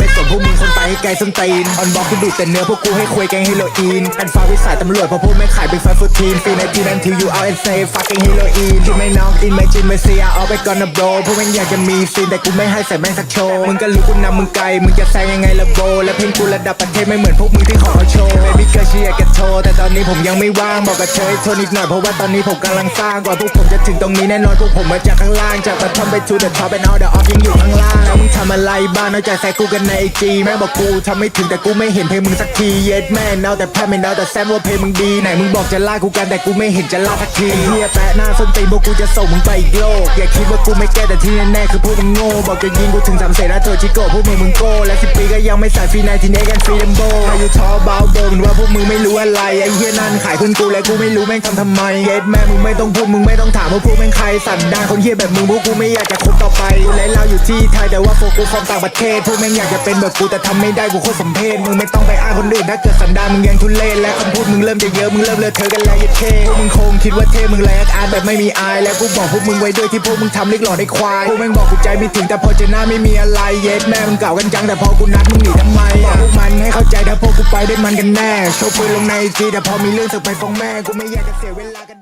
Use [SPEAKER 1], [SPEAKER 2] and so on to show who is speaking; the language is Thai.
[SPEAKER 1] ไม่สนพวกมึงคนไปให้ไกลส้นตีนออนบอกกูดูดแต่เนื้อพวกกูให้คุยแกงเฮโรอีนกันฟ้าวิสัยตำรวจเพราะพวกไม่ขายเป็นไฟฟูทีนฟีในทีนั้นทิวยูเอาเอ็นเซฟักแกงเฮโรอีนที่ไม่น้องอินไม่จินไม่เสียเอาไปก่อนนะโบรพวกแม่งอยากจะมีซีนแต่กูไม่ให้ใส่แม่งสักโชว์มึงก็รู้กูนำมึงไกลมึงจะแซงยังไงละโบและเพลงกูระดับประเทศไม่เหมือนพวกมึงที่ขอโชว์ Baby girl เชียร์กันโชว์แต่ต อนนี้ผมยังไม่ว่างบอกกับเธอให้ทนอีกหน่อยเพราะว่าตอนนี้ผมกำลังสร้างกว่าพวกผมจะถึงตรงนี้แน่นอนพวกผมมาจากข้างล่างจากกระท่อมไป to the top and all the off ยังอยู่ข้างล่างแล้วมึงทำอะไรบ้างนอกจากแซกกูกันในไอจีแม่บอกกูทำไม่ถึงแต่กูไม่เห็นเพลงมึงสักทีเย็ดแม่เนาแต่แพ้ไม่เนาแต่แซมว่าเพลงมึงดีไหนมึงบอกจะลากูกันแต่กูไม่เห็นจะลาสักทีเฮียแปะหน้าส้นตีนพวกกูจะส่งมึงไปอีกโลกอย่าคิดว่ากูไม่แก้แต่ที่แน่ๆคือพวกมึงโง่บอกจะยิงกูถึงสามเสร็จแล้วเธอชิโก้พวกมึงมึงโก้และสิบปีก็ยังไม่ใส่ฟรีในทีเนกันฟรีเดมโบอายุท้อบ ว่าพวกมึงไม่รู้อะไรไอ้เฮียนั่นขายขึ้นกูและกูไม่รู้แม่งทำทำไมเย็ดแม่มึงไม่ต้องพูดมึงไม่ต้องถามว่าพวกแม่งใครสันดานคนเฮียแบบมึงพวกกูไม่อยากจะคบต่อไปกูและเราอยู่ที่ไทยแต่ว่าโฟกัสของต่างประเทศพวกแม่งอยากจะเป็นแบบกูแต่ทำไม่ได้กูโคตรสมเพชมึงไม่ต้องไปอ้างคนอื่นถ้าเกิดสันดานมึงยังทุเรศและคำพูดมึงเริ่มจะเยอะมึงเริ่มเลอะเทอะกันแล้วยัดเท่พวกมึงคงคิดว่าเท่มึงแลกอาร์ตแบบไม่มีอายและกูบอกพวกมึงไว้ด้วยที่พวกมึงทำเล็กหล่อในควายพวกแม่งบอกกูใจไม่ถึงแต่พอเจอหน้าไม่มีอะไรเย็ดแม่มึงเก่ากันจังแต่พอกูนัดมึงหนีทำไมบอกพวกมันให้เข้าใจถ้าพวกกูไปได้มันกันแน่โชว์ปืนลงในจีแต่พอมีเรื่องสึกไปฟ้องแม่กูไม่อยากจะเสียเวลากัน